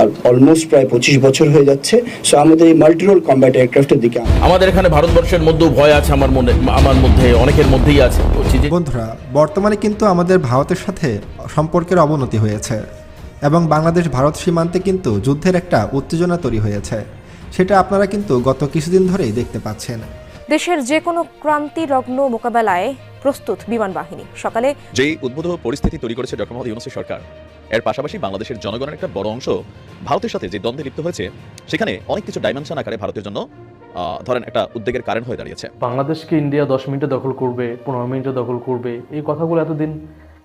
আর almost প্রায় পঁচিশ বছর হয়ে যাচ্ছে। সো আমাদের এই মাল্টিরোল কম্ব্যাট এয়ারক্রাফটের দিকে আমাদের এখানে ভারতবর্ষের মধ্যেও ভয় আছে আমার মনে আমার মধ্যে অনেকের মধ্যেই আছে। বন্ধুরা বর্তমানে কিন্তু আমাদের ভারতের সাথে সম্পর্কের অবনতি হয়েছে এবং বাংলাদেশ ভারত সীমান্তে কিন্তু যুদ্ধের একটা উত্তেজনা তৈরি হয়েছে। সেটা আপনারা কিন্তু গত কিছুদিন ধরেই দেখতে পাচ্ছেন। দেশের যে কোনো ক্রান্তিলগ্ন মোকাবেলায় প্রস্তুত বিমান বাহিনী। সকালে যেই উদ্ভূত পরিস্থিতি তৈরি করেছে ডক্টর মোহাম্মদ ইউনুসের সরকার এর পাশাপাশি বাংলাদেশের জনগণের একটা বড় অংশ ভারতের সাথে যে দ্বন্দ্বে লিপ্ত হয়েছে, সেখানে অনেক কিছু ডাইমেনশন আকারে ভারতের জন্য ধরেন একটা উদ্বেগের কারণ হয়ে দাঁড়িয়েছে। বাংলাদেশকে ইন্ডিয়া দশ মিনিটে দখল করবে, পনেরো মিনিটে দখল করবে, এই কথাগুলো এতদিন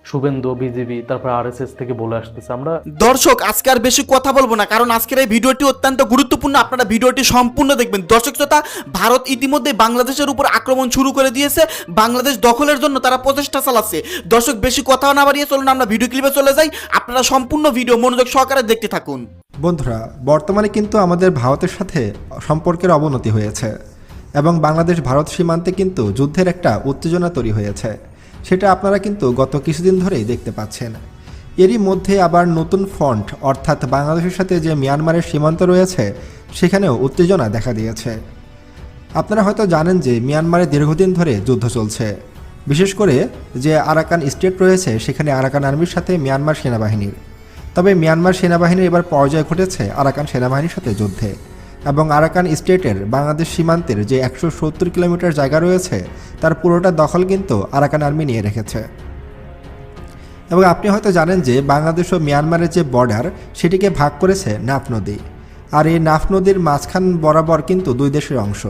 শুভেন্দু বিজেপি তারপর আরএসএস থেকে বলে আসতেছে। আমরা দর্শক আজকে আর বেশি কথা বলব না কারণ আজকের এই ভিডিওটি অত্যন্ত গুরুত্বপূর্ণ। আপনারা ভিডিওটি সম্পূর্ণ দেখবেন। দর্শক শ্রোতা ভারত ইতিমধ্যে বাংলাদেশের উপর আক্রমণ শুরু করে দিয়েছে। বাংলাদেশ দখলের জন্য তারা প্রচেষ্টা চালাচ্ছে। দর্শক বেশি কথা না বাড়িয়ে চলুন আমরা ভিডিও ক্লিপে চলে যাই। আপনারা সম্পূর্ণ ভিডিও মনোযোগ সহকারে দেখতে থাকুন। বন্ধুরা বর্তমানে কিন্তু আমাদের ভারতের সাথে সম্পর্কের অবনতি হয়েছে এবং বাংলাদেশ ভারত সীমান্তে কিন্তু যুদ্ধের একটা উত্তেজনা তৈরি হয়েছে। সেটা আপনারা কিন্তু গত কিছুদিন ধরেই দেখতে পাচ্ছেন। এরই মধ্যে আবার নতুন ফ্রন্ট অর্থাৎ বাংলাদেশের সাথে যে মিয়ানমারের সীমান্ত রয়েছে, সেখানেও উত্তেজনা দেখা দিয়েছে। আপনারা হয়তো জানেন যে মিয়ানমারে দীর্ঘদিন ধরে যুদ্ধ চলছে। বিশেষ করে যে আরাকান স্টেট রয়েছে, সেখানে আরাকান আর্মির সাথে মিয়ানমার সেনাবাহিনীর। তবে মিয়ানমার সেনাবাহিনীর এবার পর্যায় ঘটেছে আরাকান সেনাবাহিনীর সাথে যুদ্ধে। এবং আরাকান স্টেটের বাংলাদেশ সীমান্তের যে একশো সত্তর কিলোমিটার জায়গা রয়েছে, তার পুরোটা দখল কিন্তু আরাকান আর্মি নিয়ে রেখেছে। এবং আপনি হয়তো জানেন যে বাংলাদেশ ও মিয়ানমারের যে বর্ডার, সেটিকে ভাগ করেছে নাফ নদী। আর এই নাফ নদীর মাঝখান বরাবর কিন্তু দুই দেশের অংশ।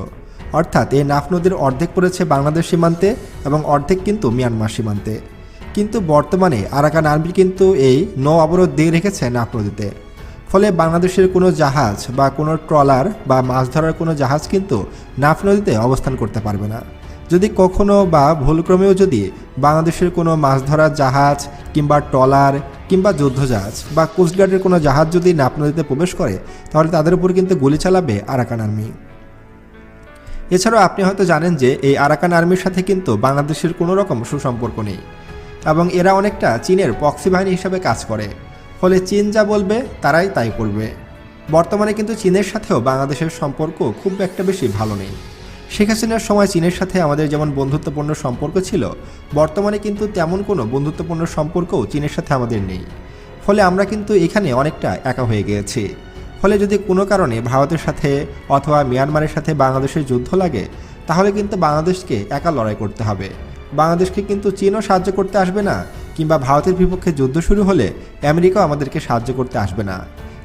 অর্থাৎ এই নাফ নদীর অর্ধেক পড়েছে বাংলাদেশ সীমান্তে এবং অর্ধেক কিন্তু মিয়ানমার সীমান্তে। কিন্তু বর্তমানে আরাকান আর্মি কিন্তু এই নৌ অবরোধ দিয়ে রেখেছে নাফ নদীতে। ফলে বাংলাদেশের কোনো জাহাজ বা কোনো ট্রলার বা মাছ ধরার কোনো জাহাজ কিন্তু নাফ নদীতে অবস্থান করতে পারবে না। যদি কখনো বা ভুলক্রমেও যদি বাংলাদেশের কোনো মাছ ধরার জাহাজ কিংবা ট্রলার কিংবা যুদ্ধজাহাজ বা কোস্টগার্ডের কোনো জাহাজ যদি নাফ নদীতে প্রবেশ করে, তাহলে তাদের উপর কিন্তু গুলি চালাবে আরাকান আর্মি। এছাড়াও আপনি হয়তো জানেন যে এই আরাকান আর্মির সাথে কিন্তু বাংলাদেশের কোনো রকম সুসম্পর্ক নেই এবং এরা অনেকটা চীনের পক্সি বাহিনী হিসাবে কাজ করে। ফলে চীন যা বলবে, তারাই তাই করবে। বর্তমানে কিন্তু চীনের সাথেও বাংলাদেশের সম্পর্ক খুব একটা বেশি ভালো নেই। শেখ হাসিনার সময় চীনের সাথে আমাদের যেমন বন্ধুত্বপূর্ণ সম্পর্ক ছিল, বর্তমানে কিন্তু তেমন কোনো বন্ধুত্বপূর্ণ সম্পর্কও চীনের সাথে আমাদের নেই। ফলে আমরা কিন্তু এখানে অনেকটা একা হয়ে গিয়েছি। ফলে যদি কোনো কারণে ভারতের সাথে অথবা মিয়ানমারের সাথে বাংলাদেশের যুদ্ধ লাগে, তাহলে কিন্তু বাংলাদেশকে একা লড়াই করতে হবে। বাংলাদেশকে কিন্তু চীনও সাহায্য করতে আসবে না কিংবা ভারতের বিপক্ষে যুদ্ধ শুরু হলে আমেরিকাও আমাদেরকে সাহায্য করতে আসবে না।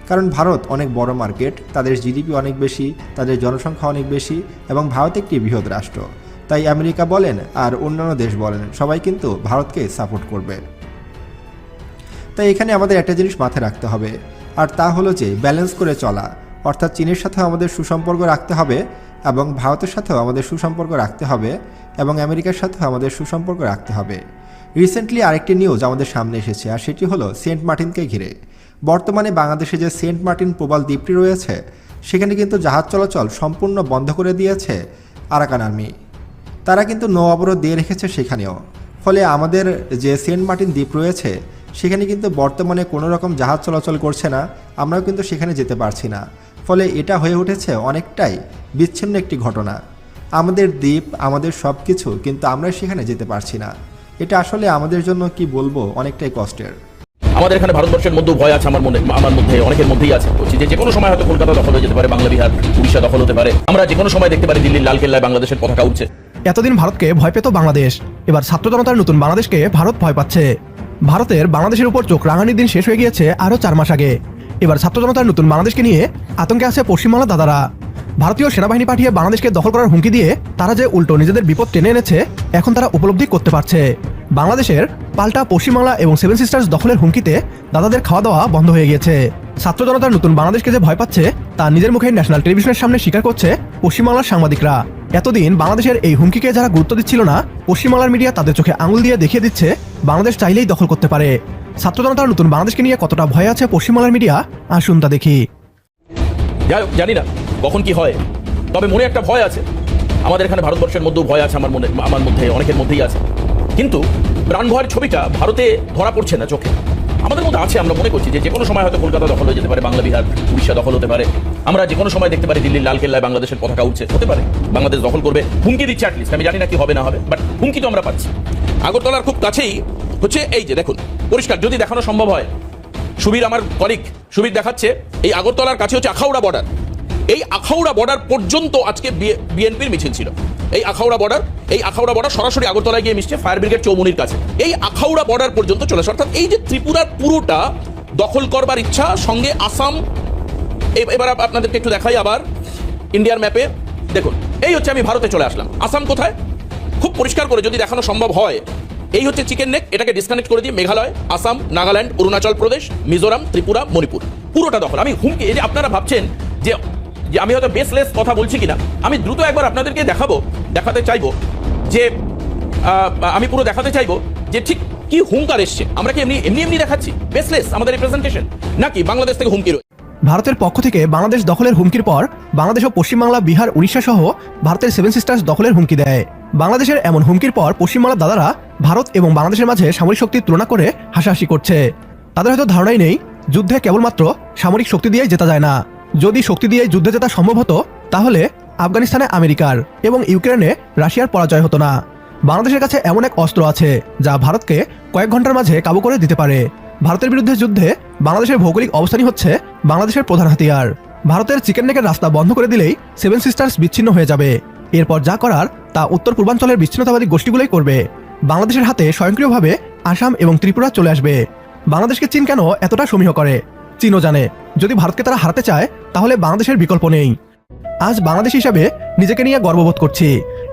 কারণ ভারত অনেক বড় মার্কেট, তাদের জিডিপি অনেক বেশি, তাদের জনসংখ্যা অনেক বেশি এবং ভারত একটি বৃহৎ রাষ্ট্র। তাই আমেরিকা বলেন আর অন্যান্য দেশ বলেন, সবাই কিন্তু ভারতকে সাপোর্ট করবে। তাই এখানে আমাদের একটা জিনিস মাথায় রাখতে হবে, আর তা হলো যে ব্যালেন্স করে চলা। অর্থাৎ চীনের সাথে আমাদের সুসম্পর্ক রাখতে হবে এবং ভারতের সাথেও আমাদের সুসম্পর্ক রাখতে হবে এবং আমেরিকার সাথেও আমাদের সুসম্পর্ক রাখতে হবে। রিসেন্টলি আরেকটি নিউজ আমাদের সামনে এসেছে, আর সেটি হলো সেন্ট মার্টিনকে ঘিরে। বর্তমানে বাংলাদেশে যে সেন্ট মার্টিন প্রবাল দ্বীপটি রয়েছে, সেখানে কিন্তু জাহাজ চলাচল সম্পূর্ণ বন্ধ করে দিয়েছে আরাকান আর্মি। তারা কিন্তু নৌ অবরোধ দিয়ে রেখেছে সেখানেও। ফলে আমাদের যে সেন্ট মার্টিন দ্বীপ রয়েছে, সেখানে কিন্তু বর্তমানে কোনো রকম জাহাজ চলাচল করছে না, আমরাও কিন্তু সেখানে যেতে পারছি না। ফলে এটা হয়ে উঠেছে অনেকটাই বিচ্ছিন্ন একটি ঘটনা। আমাদের দ্বীপ আমাদের সব কিছু কিন্তু আমরা সেখানে যেতে পারছি না। এটা আসলে আমাদের জন্য কি বলব অনেকটাই কষ্টের। আমাদের এখানে ভারতবর্ষের মধ্যেও ভয় আছে আমার মনে আমার মধ্যে অনেকের মধ্যেই আছে। বলছি যে যে কোনো সময় হয়তো কলকাতা দখল হয়ে যেতে পারে বাংলা বিহার উড়িষ্যা দখল হতে পারে। আমরা যে কোনো সময় দেখতে পারি দিল্লির লালকেল্লায় বাংলাদেশের পতাকা উঠছে এতদিন ভারতকে ভয় পেত বাংলাদেশ। এবার ছাত্র জনতার নতুন বাংলাদেশকে ভারত ভয় পাচ্ছে। ভারতের বাংলাদেশের উপর চোখ রাঙানির দিন শেষ হয়ে গিয়েছে আরও চার মাস আগে। এবার ছাত্র জনতার নতুন বাংলাদেশকে নিয়ে আতঙ্কে আছে পশ্চিমবাংলা দাদারা। ভারতীয় সেনাবাহিনী পাঠিয়ে বাংলাদেশকে দখল করার হুমকি দিয়ে তারা যে উল্টো নিজেদের বিপদ টেনে এনেছে, এখন তারা উপলব্ধি করতে পারছে। বাংলাদেশের পাল্টা পশ্চিমবাংলা এবং সেভেন সিস্টার্স দখলের হুমকিতে দাদাদের খাওয়া দাওয়া বন্ধ হয়ে গিয়েছে। ছাত্র জনতার নতুন বাংলাদেশকে যে ভয় পাচ্ছে, তা নিজের মুখে ন্যাশনাল টেলিভিশনের সামনে স্বীকার করছে পশ্চিমবাংলার সাংবাদিকরা। এতদিন বাংলাদেশের এই হুমকিকে যারা গুরুত্ব দিচ্ছিল না, পশ্চিমবাংলার মিডিয়া তাদের চোখে আঙুল দিয়ে দেখিয়ে দিচ্ছে, বাংলাদেশ চাইলেই দখল করতে পারে। ছাত্র জনতার নতুন বাংলাদেশকে নিয়ে কতটা ভয় আছে পশ্চিমবাংলার মিডিয়া? আসুন তা দেখি। জানি না, কখন কি হয়। তবে মনে একটা ভয় আছে। আমাদের এখানে ভারতবর্ষের মধ্যেও ভয় আছে, আমার মনে আমার মধ্যে, অনেকের মধ্যেই আছে। কিন্তু প্রাণ ভয়ের ছবিটা ভারতে ধরা পড়ছে না চোখে। আমাদের মধ্যে আছে, আমরা মনে করছি যে যে কোনো সময় হয়তো কলকাতা দখল হয়ে যেতে পারে, বাংলা, বিহার, উড়িষ্যা দখল হতে পারে। আমরা যে কোনো সময় দেখতে পারি দিল্লির লালকেল্লায় বাংলাদেশের পতাকা উঠছে হতে পারে। বাংলাদেশ দখল করবে, হুমকি দিচ্ছে অ্যাটলিস্ট আমি জানি না কি হবে, না হবে বাট হুমকি তো আমরা পাচ্ছি। আগরতলার খুব কাছেই হচ্ছে এই যে, দেখুন, পরিষ্কার, যদি দেখানো সম্ভব হয়। সুবীর আমার কলিগ সুবীর দেখাচ্ছে, এই আগরতলার কাছে হচ্ছে আখাউড়া বর্ডার এই আখাউড়া বর্ডার পর্যন্ত আজকে বিএনপির মিছিল ছিল। এই আখাউড়া বর্ডার এই আখাউড়া বর্ডার সরাসরি আগরতলায় গিয়ে মিশছে ফায়ার ব্রিগেড চৌমুনির কাছে। এই আখাউড়া বর্ডার পর্যন্ত চলে আসে। অর্থাৎ এই যে ত্রিপুরার পুরোটা দখল করবার ইচ্ছা, সঙ্গে আসাম এবার আপনাদেরকে একটু দেখাই আবার ইন্ডিয়ার ম্যাপে দেখুন, এই হচ্ছে আমি ভারতে চলে আসলাম। আসাম কোথায়? খুব পরিষ্কার করে যদি দেখানো সম্ভব হয় এই হচ্ছে চিকেন নেক এটাকে ডিসকানেক্ট করে দিয়ে মেঘালয়, আসাম, নাগাল্যান্ড, অরুণাচল প্রদেশ, মিজোরাম, ত্রিপুরা, মণিপুর। পুরোটা দখল। আমি হুমকি, এই যে আপনারা ভাবছেন যে যে আমি হয়তো বেসলেস কথা বলছি কিনা, আমি দ্রুত একবার আপনাদেরকে দেখাবো, দেখাতে চাইব যে আমি পুরো দেখাতে চাইব যে ঠিক কি হুঙ্কার এসছে। আমরা কি এমনি এমনি এমনি দেখাচ্ছি? বেসলেস আমাদের রিপ্রেজেন্টেশন নাকি বাংলাদেশ থেকে হুমকি রয়েছে ভারতের পক্ষ থেকে বাংলাদেশ দখলের হুমকির পর বাংলাদেশ ও পশ্চিমবাংলা, বিহার, উড়িষ্যা সহ ভারতের সেভেন সিস্টার্স দখলের হুমকি দেয়। বাংলাদেশের এমন হুমকির পর পশ্চিমবাংলার দাদারা ভারত এবং বাংলাদেশের মাঝে সামরিক শক্তির তুলনা করে হাসাহাসি করছে। তাদের হয়তো ধারণাই নেই, যুদ্ধে কেবলমাত্র সামরিক শক্তি দিয়েই জেতা যায় না। যদি শক্তি দিয়ে যুদ্ধে জেতা সম্ভব হতো, তাহলে আফগানিস্তানে আমেরিকার এবং ইউক্রেনে রাশিয়ার পরাজয় হতো না। বাংলাদেশের কাছে এমন এক অস্ত্র আছে, যা ভারতকে কয়েক ঘণ্টার মাঝে কাবু করে দিতে পারে। ভারতের বিরুদ্ধে যুদ্ধে বাংলাদেশের ভৌগোলিক অবস্থানই হচ্ছে বাংলাদেশের প্রধান হাতিয়ার। ভারতের চিকেন নেকের রাস্তা বন্ধ করে দিলেই সেভেন সিস্টার্স বিচ্ছিন্ন হয়ে যাবে। এরপর যা করার তা উত্তর পূর্বাঞ্চলের বিচ্ছিন্নতাবাদী গোষ্ঠীগুলোই করবে। বাংলাদেশের হাতে স্বয়ংক্রিয়ভাবে আসাম এবং ত্রিপুরা চলে আসবে। বাংলাদেশকে চীন কেন এতটা সমীহ করে? চীনও জানে। যদি ভারতকে তারা হারাতে চায়, তাহলে বাংলাদেশের বিকল্প নেই। আজ বাংলাদেশ হিসাবে নিজেকে নিয়ে গর্ববোধ করছি।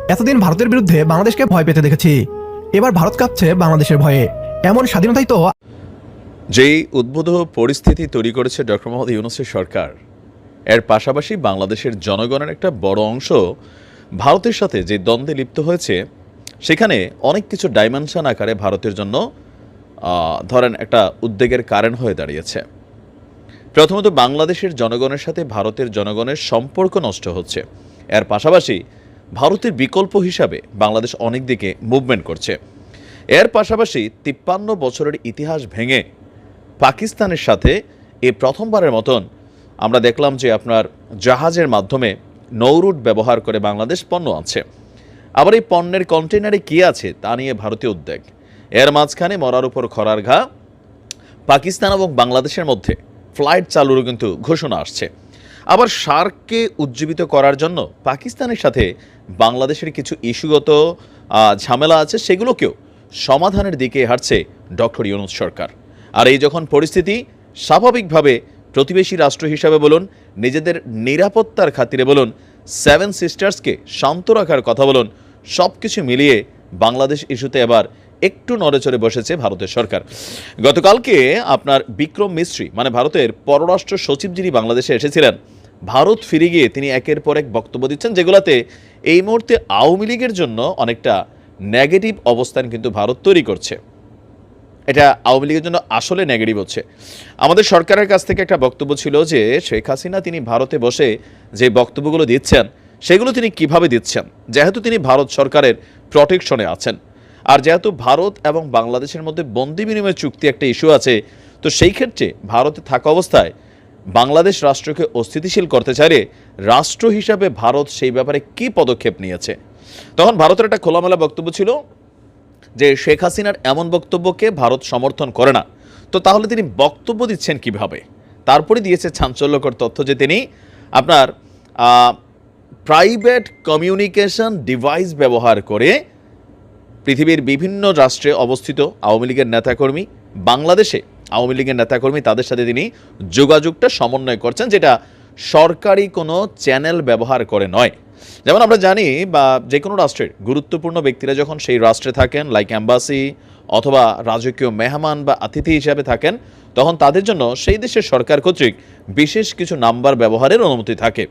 এতদিন ভারতের বিরুদ্ধে বাংলাদেশকে ভয় পেতে দেখেছি। এবার ভারত কাঁপছে বাংলাদেশের ভয়ে। এমন স্বাধীনতাই তো যেই উদ্বোধ পরিস্থিতি তৈরি করেছে ডক্টর মোহাম্মদ ইউনুসের সরকার, এর পাশাপাশি বাংলাদেশের জনগণের একটা বড় অংশ ভারতের সাথে যে দ্বন্দ্বে লিপ্ত হয়েছে সেখানে অনেক কিছু ডাইমেনশন আকারে ভারতের জন্য ধরেন একটা উদ্বেগের কারণ হয়ে দাঁড়িয়েছে। প্রথমত বাংলাদেশের জনগণের সাথে ভারতের জনগণের সম্পর্ক নষ্ট হচ্ছে। এর পাশাপাশি ভারতের বিকল্প হিসাবে বাংলাদেশ অনেক দিকে মুভমেন্ট করছে। এর পাশাপাশি তিপ্পান্ন বছরের ইতিহাস ভেঙে পাকিস্তানের সাথে এ প্রথমবারের মতন আমরা দেখলাম যে আপনার জাহাজের মাধ্যমে নৌরুট ব্যবহার করে বাংলাদেশ পণ্য আছে আবার এই পণ্যের কন্টেনারে কী আছে তা নিয়ে ভারতীয় উদ্বেগ। এর মাঝখানে মরার উপর খরার ঘা, পাকিস্তান এবং বাংলাদেশের মধ্যে ফ্লাইট চালুরও কিন্তু ঘোষণা আসছে। আবার সার্ককে উজ্জীবিত করার জন্য পাকিস্তানের সাথে বাংলাদেশের কিছু ইস্যুগত ঝামেলা আছে, সেগুলোকেও সমাধানের দিকে হাঁটছে ডক্টর ইউনুস সরকার। আর এই যখন পরিস্থিতি, স্বাভাবিকভাবে প্রতিবেশী রাষ্ট্র হিসাবে বলুন, নিজেদের নিরাপত্তার খাতিরে বলুন সেভেন সিস্টার্সকে শান্ত রাখার কথা বলুন সব কিছু মিলিয়ে বাংলাদেশ ইস্যুতে এবার একটু নড়েচড়ে বসেছে ভারতের সরকার। গতকালকে আপনার বিক্রম মিস্ত্রি মানে ভারতের পররাষ্ট্র সচিব যিনি বাংলাদেশে এসেছিলেন, ভারত ফিরে গিয়ে তিনি একের পর এক বক্তব্য দিচ্ছেন, যেগুলোতে এই মুহূর্তে আওয়ামী লীগের জন্য অনেকটা নেগেটিভ অবস্থান কিন্তু ভারত তৈরি করছে। এটা আওয়ামী লীগের জন্য আসলে নেগেটিভ হচ্ছে। আমাদের সরকারের কাছ থেকে একটা বক্তব্য ছিল যে, শেখ হাসিনা তিনি ভারতে বসে যে বক্তব্যগুলো দিচ্ছেন সেগুলো তিনি কীভাবে দিচ্ছেন? যেহেতু তিনি ভারত সরকারের প্রটেকশনে আছেন। আর যেহেতু ভারত এবং বাংলাদেশের মধ্যে বন্দি বিনিময় চুক্তি একটা ইস্যু আছে, তো সেই ক্ষেত্রে ভারতে থাকা অবস্থায় বাংলাদেশ রাষ্ট্রকে অস্থিতিশীল করতে চাইলে রাষ্ট্র হিসাবে ভারত সেই ব্যাপারে কী পদক্ষেপ নিয়েছে? তখন ভারতের একটা খোলামেলা বক্তব্য ছিল যে শেখ হাসিনার এমন বক্তব্যকে ভারত সমর্থন করে না। তো তাহলে তিনি বক্তব্য দিচ্ছেন কীভাবে? তারপরে দিয়েছে চাঞ্চল্যকর তথ্য যে তিনি আপনার প্রাইভেট কমিউনিকেশন ডিভাইস ব্যবহার করে পৃথিবীর বিভিন্ন রাষ্ট্রে অবস্থিত আওয়ামী লীগের নেতাকর্মী, বাংলাদেশে আওয়ামী লীগের নেতাকর্মী, তাদের সাথে তিনি যোগাযোগটা সমন্বয় করছেন, যেটা সরকারি কোনো চ্যানেল ব্যবহার করে নয়। যেমন আমরা জানি, বা যে কোনো রাষ্ট্রের গুরুত্বপূর্ণ ব্যক্তিরা যখন সেই রাষ্ট্রে থাকেন লাইক অ্যাম্বাসি অথবা রাজকীয় মেহমান বা অতিথি হিসাবে থাকেন, তখন তাদের জন্য সেই দেশের সরকার কর্তৃক বিশেষ কিছু নাম্বার ব্যবহারের অনুমতি থাকে।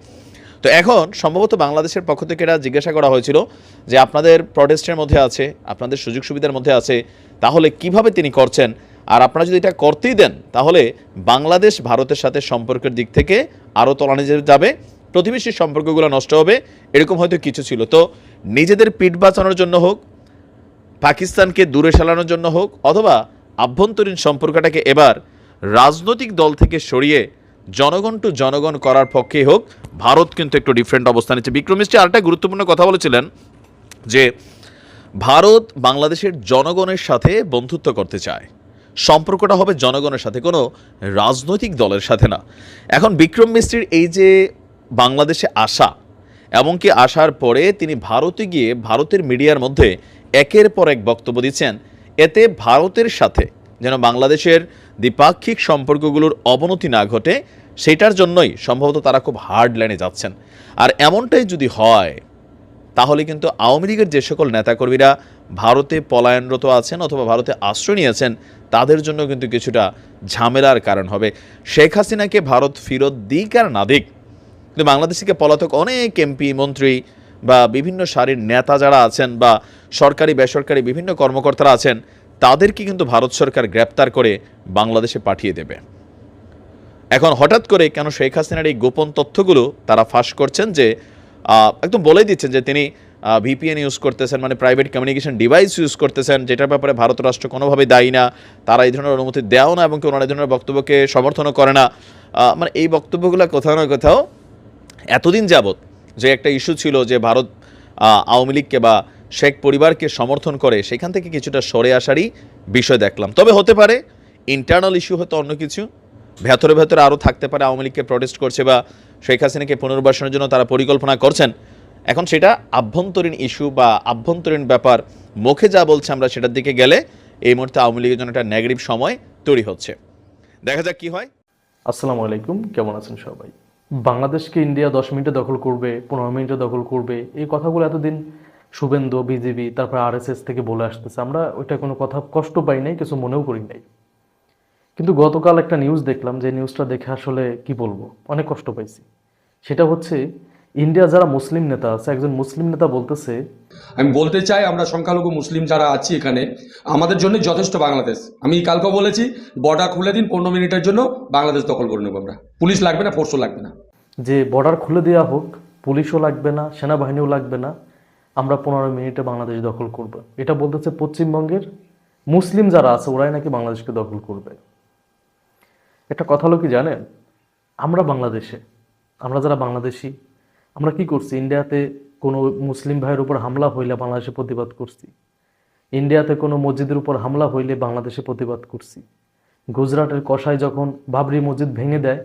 তো এখন সম্ভবত বাংলাদেশের পক্ষ থেকে এটা জিজ্ঞাসা করা হয়েছিল যে আপনাদের প্রটেস্টের মধ্যে আছে, আপনাদের সুযোগ সুবিধার মধ্যে আছে, তাহলে কীভাবে তিনি করছেন? আর আপনারা যদি এটা করতেই দেন, তাহলে বাংলাদেশ ভারতের সাথে সম্পর্কের দিক থেকে আরও তলানি যাবে প্রতিবেশী সম্পর্কগুলো নষ্ট হবে, এরকম হয়তো কিছু ছিল। তো নিজেদের পিঠ বাঁচানোর জন্য হোক, পাকিস্তানকে দূরে সালানোর জন্য হোক, অথবা আভ্যন্তরীণ সম্পর্কটাকে এবার রাজনৈতিক দল থেকে সরিয়ে জনগণ টু জনগণ করার পক্ষেই হোক, ভারত কিন্তু একটু ডিফারেন্ট অবস্থান নিচ্ছে বিক্রম মিস্ত্রি, আরেকটা গুরুত্বপূর্ণ কথা বলেছিলেন যে, ভারত বাংলাদেশের জনগণের সাথে বন্ধুত্ব করতে চায়। সম্পর্কটা হবে জনগণের সাথে, কোনো রাজনৈতিক দলের সাথে না। এখন বিক্রম মিস্ত্রির এই যে বাংলাদেশে আসা, এমনকি আসার পরে তিনি ভারতে গিয়ে ভারতের মিডিয়ার মধ্যে একের পর এক বক্তব্য দিচ্ছেন, এতে ভারতের সাথে যেন বাংলাদেশের দ্বিপাক্ষিক সম্পর্কগুলোর অবনতি না ঘটে, সেটার জন্যই সম্ভবত তারা খুব হার্ড লাইনে যাচ্ছেন। আর এমনটাই যদি হয়, তাহলে কিন্তু আওয়ামী লীগের যে সকল নেতাকর্মীরা ভারতে পলায়নরত আছেন অথবা ভারতে আশ্রয় নিয়েছেন, তাদের জন্য কিন্তু কিছুটা ঝামেলার কারণ হবে। শেখ হাসিনাকে ভারত ফেরত দিক আর না দিক, কিন্তু বাংলাদেশ থেকে পলাতক অনেক এমপি, মন্ত্রী বা বিভিন্ন সারির নেতা যারা আছেন বা সরকারি, বেসরকারি বিভিন্ন কর্মকর্তারা আছেন তাদেরকে কিন্তু ভারত সরকার গ্রেপ্তার করে বাংলাদেশে পাঠিয়ে দেবে। এখন হঠাৎ করে কেন শেখ হাসিনার এই গোপন তথ্যগুলো তারা ফাঁস করছেন যে একদম বলেই দিচ্ছেন যে তিনি ভিপিএন ইউজ করতেছেন মানে প্রাইভেট কমিউনিকেশন ডিভাইস ইউজ করতেছেন, যেটার ব্যাপারে ভারত রাষ্ট্র কোনোভাবেই দায়ী না, তারা এই ধরনের অনুমতি দেও না এবং ওনারা এই ধরনের বক্তব্যকে সমর্থনও করে না। মানে এই বক্তব্যগুলো কোথাও না কোথাও এতদিন যাবৎ যে একটা ইস্যু ছিল যে ভারত আওয়ামী লীগকে বা শেখ পরিবারকে সমর্থন করে সেখান থেকে কিছুটা সরে আসারই বিষয় দেখলাম। তবে হতে পারে ইন্টারনাল ইস্যু হয়তো অন্য কিছু। ভেতরে ভেতরে আরও থাকতে পারে আওয়ামী লীগকে প্রটেস্ট করছে বা শেখ হাসিনাকে পুনর্বাসনের জন্য তারা পরিকল্পনা করছেন। এখন সেটা আভ্যন্তরীণ ইস্যু বা আভ্যন্তরীণ ব্যাপার মুখে যা বলছে আমরা সেটার দিকে গেলে এই মুহূর্তে আওয়ামী লীগের জন্য একটা নেগেটিভ সময় তৈরি হচ্ছে। দেখা যাক কি হয়। আসসালামু আলাইকুম, কেমন আছেন সবাই? বাংলাদেশকে ইন্ডিয়া দশ মিনিটে দখল করবে, পনেরো মিনিটে দখল করবে, এই কথাগুলো এতদিন শুভেন্দু বিজেপি তারপর আরএসএস থেকে বলে আসতেছে। আমরা ওইটা কোনো কথা কষ্ট পাই নাই কিছু মনেও করি নাই। কিন্তু গতকাল একটা নিউজ দেখলাম যে নিউজটা দেখে আসলে কি বলব? অনেক কষ্ট পাইছি। সেটা হচ্ছে ইন্ডিয়া যারা মুসলিম নেতা আছে একজন মুসলিম নেতা বলতেছে আমি বলতে চাই আমরা সংখ্যালঘু মুসলিম যারা আছি এখানে আমাদের জন্য যথেষ্ট বাংলাদেশ। আমি কালকে বলেছি বর্ডার খুলে দিন পনেরো মিনিটের জন্য বাংলাদেশ দখল করে নেব আমরা। পুলিশ লাগবে না ফোর্সও লাগবে না। যে বর্ডার খুলে দেওয়া হোক পুলিশও লাগবে না সেনাবাহিনীও লাগবে না। আমরা পনেরো মিনিটে বাংলাদেশ দখল করব। এটা বলতেছে পশ্চিমবঙ্গের মুসলিম যারা আছে, ওরাই নাকি বাংলাদেশকে দখল করবে। একটা কথা হলো কি জানেন? আমরা বাংলাদেশে, আমরা যারা বাংলাদেশি, আমরা কি করছি? ইন্ডিয়াতে কোনো মুসলিম ভাইয়ের উপর হামলা হইলে বাংলাদেশে প্রতিবাদ করছি। ইন্ডিয়াতে কোনো মসজিদের উপর হামলা হইলে বাংলাদেশে প্রতিবাদ করছি। গুজরাটের কষাই যখন বাবরি মসজিদ ভেঙে দেয়,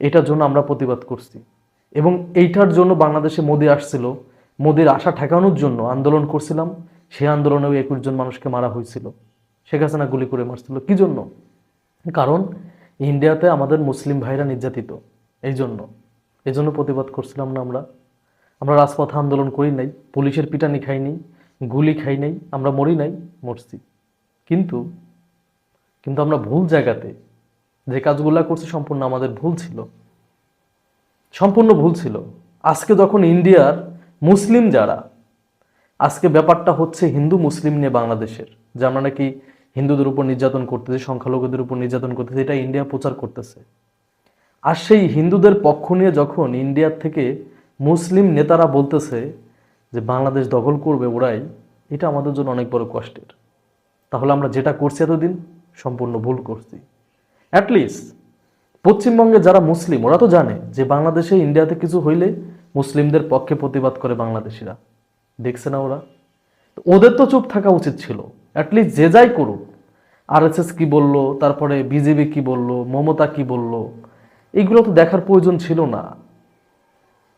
এটার জন্য আমরা প্রতিবাদ করছি। এবং এইটার জন্য বাংলাদেশে মোদি আসছিল মোদির আশা ঠেকানোর জন্য আন্দোলন করছিলাম, সেই আন্দোলনেও একুশ জন মানুষকে মারা হয়েছিল। শেখ হাসিনা গুলি করে মারছিল। কি জন্য? কারণ ইন্ডিয়াতে আমাদের মুসলিম ভাইরা নির্যাতিত। এই জন্য। এই জন্য প্রতিবাদ করছিলাম না আমরা। আমরা রাজপথে আন্দোলন করি নাই, পুলিশের পিটানি খাই গুলি খাই নাই, আমরা মরি নাই, মরছি। কিন্তু কিন্তু আমরা ভুল জায়গাতে যে কাজগুলা করছি সম্পূর্ণ আমাদের ভুল ছিল। সম্পূর্ণ ভুল ছিল। আজকে যখন ইন্ডিয়ার মুসলিম যারা, আজকে ব্যাপারটা হচ্ছে হিন্দু মুসলিম নিয়ে বাংলাদেশের, যে আমরা নাকি হিন্দুদের উপর নির্যাতন করতেছি, সংখ্যালঘুদের উপর নির্যাতন করতেছি, এটা ইন্ডিয়া প্রচার করতেছে। আর সেই হিন্দুদের পক্ষ নিয়ে যখন ইন্ডিয়ার থেকে মুসলিম নেতারা বলতেছে যে বাংলাদেশ দখল করবে ওরাই, এটা আমাদের জন্য অনেক বড় কষ্টের। তাহলে আমরা যেটা করছি এতদিন, সম্পূর্ণ ভুল করছি। অ্যাটলিস্ট পশ্চিমবঙ্গে যারা মুসলিম, ওরা তো জানে যে বাংলাদেশে ইন্ডিয়াতে কিছু হইলে মুসলিমদের পক্ষে প্রতিবাদ করে বাংলাদেশিরা। দেখছে না ওরা? ওদের তো চুপ থাকা উচিত ছিল। অ্যাটলিস্ট যে যাই করুক। আরএসএস কি বলল, তারপরে বিজেপি কি বলল, মমতা কি বলল এইগুলো তো দেখার প্রয়োজন ছিল না।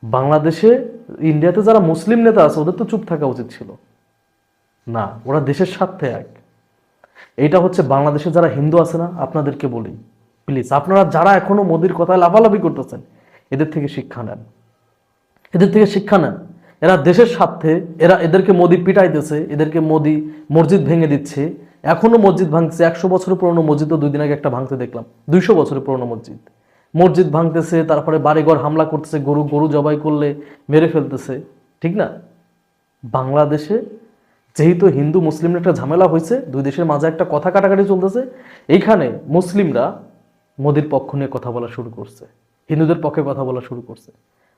বাংলাদেশে ইন্ডিয়াতে যারা মুসলিম নেতা আছে, ওদের তো চুপ থাকা উচিত ছিল। না, ওরা দেশের স্বার্থে এক। এটা হচ্ছে বাংলাদেশে যারা হিন্দু আছে না, আপনাদেরকে বলি। প্লিজ আপনারা যারা এখনও মোদির কথায় লাভালাভি করতেছেন, এদের থেকে শিক্ষা নেন। এদের থেকে শিক্ষা নেন। এরা দেশের স্বার্থে, এরা এদেরকে মোদি পিটাইতেছে এদেরকে মোদি মসজিদ ভেঙে দিচ্ছে। এখনও মসজিদ ভাঙছে, একশো বছরের পুরনো মসজিদও দুই দিন আগে একটা ভাঙতে দেখলাম। দুইশো বছরের পুরনো মসজিদ। মসজিদ ভাঙতেছে, তারপরে বাড়িঘর হামলা করতেছে, গরু গরু জবাই করলে মেরে ফেলতেছে। ঠিক না? বাংলাদেশে যেহেতু হিন্দু মুসলিমের একটা ঝামেলা হয়েছে, দুই দেশের মাঝে একটা কথা কাটাকাটি চলতেছে, এইখানে মুসলিমরা মোদির পক্ষ নিয়ে কথা বলা শুরু করছে। হিন্দুদের পক্ষে কথা বলা শুরু করছে।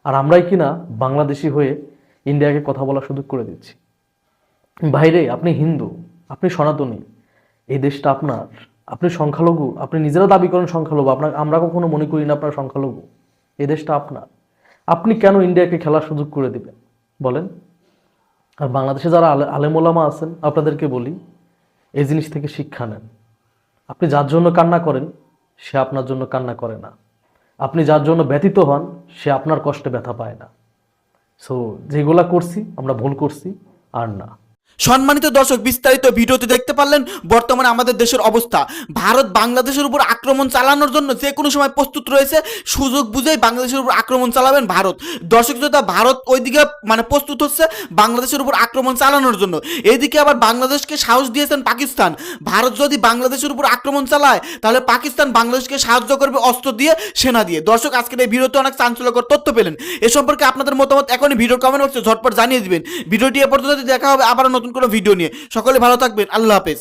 আর আমরাই কিনা বাংলাদেশি হয়ে ইন্ডিয়াকে কথা বলার সুযোগ করে দিচ্ছি। বাইরে আপনি হিন্দু, আপনি সনাতনী, এই দেশটা আপনার। আপনি সংখ্যালঘু, আপনি নিজেরা দাবি করেন সংখ্যালঘু, আপনার, আমরা কখনো মনে করি না আপনার সংখ্যালঘু। এই দেশটা আপনার। আপনি কেন ইন্ডিয়াকে খেলার সুযোগ করে দিবেন? বলেন। আর বাংলাদেশে যারা আলে, আলেমোলামা আছেন, আপনাদেরকে বলি, এই জিনিস থেকে শিক্ষা নেন। আপনি যার জন্য কান্না করেন, সে আপনার জন্য কান্না করে না। আপনি যার জন্য ব্যতীত হন, সে আপনার কষ্টে ব্যথা পায় না। সো যেগুলা করছি, আমরা ভুল করছি, আর না। সম্মানিত দর্শক, বিস্তারিত ভিডিওতে দেখতে পারলেন বর্তমানে আমাদের দেশের অবস্থা। ভারত বাংলাদেশের উপর আক্রমণ চালানোর জন্য যে কোনো সময় প্রস্তুত রয়েছে, সুযোগ বুঝেই বাংলাদেশের উপর আক্রমণ চালাবেন ভারত। দর্শক শ্রোতা, ভারত ওইদিকে মানে প্রস্তুত হচ্ছে বাংলাদেশের উপর আক্রমণ চালানোর জন্য। এইদিকে আবার বাংলাদেশকে সাহস দিয়েছেন পাকিস্তান। ভারত যদি বাংলাদেশের উপর আক্রমণ চালায়, তাহলে পাকিস্তান বাংলাদেশকে সাহায্য করবে অস্ত্র দিয়ে, সেনা দিয়ে। দর্শক, আজকের এই ভিডিওতে অনেক চাঞ্চল্যকর তথ্য পেলেন। এ সম্পর্কে আপনাদের মতামত এখনই ভিডিও কমেন্ট বক্সে ঝটপট জানিয়ে দিবেন। ভিডিওটি এ পর্যন্ত দেখা হবে আবার নতুন কোনো ভিডিও নিয়ে। সকলে ভালো থাকবেন। আল্লাহ হাফেজ।